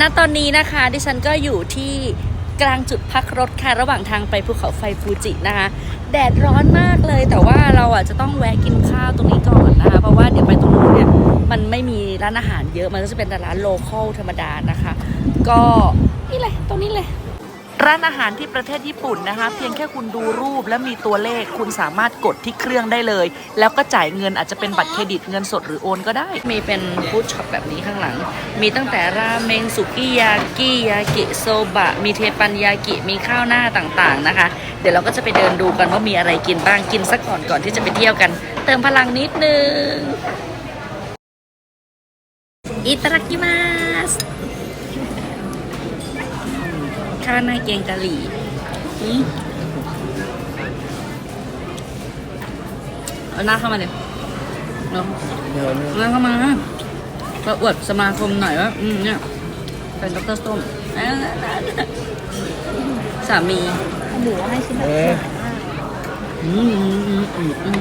ณตอนนี้นะคะ ดิฉันก็อยู่ที่กลางจุดพักรถค่ะ ระหว่างทางไปภูเขาไฟฟูจินะคะ แดดร้อนมากเลยแต่ว่าเราอะจะต้องแวะกินข้าวตรงนี้ก่อนนะคะ เพราะว่าเดี๋ยวไปตรงนู้นเนี่ยมันไม่มีร้านอาหารเยอะมันก็จะเป็นแต่ร้านโลคอลธรรมดานะคะ ก็นี่เลยตรงนี้เลย ร้านอาหารที่ประเทศญี่ปุ่นนะคะ เพียงแค่คุณดูรูปและมีตัวเลขคุณสามารถกดที่เครื่องได้เลย แล้วก็จ่ายเงินอาจจะเป็นบัตรเครดิตเงินสดหรือโอนก็ได้ มีเป็นฟู้ดช็อปแบบนี้ข้างหลัง มีตั้งแต่ราเมงสุกิยากิยากิโซบะ มีเทปันยากิมีข้าวหน้าต่างๆนะคะ เดี๋ยวเราก็จะไปเดินดูกันว่ามีอะไรกินบ้างกินสักก่อนก่อนที่จะไปเที่ยวกัน เติมพลังนิดนึงอิตารากิมาส ข้าวหน้าแกงกะหรี่อืมเอาหน้าเข้ามาเลยเนาะเดี๋ยวนะหน้าเข้ามาประอวดสมาคมหน่อยว่า อืมเนี่ยเป็นดรส้มอ่าสามีหมูให้ชิ้นละ เออห้าอืมอืมอืมอืม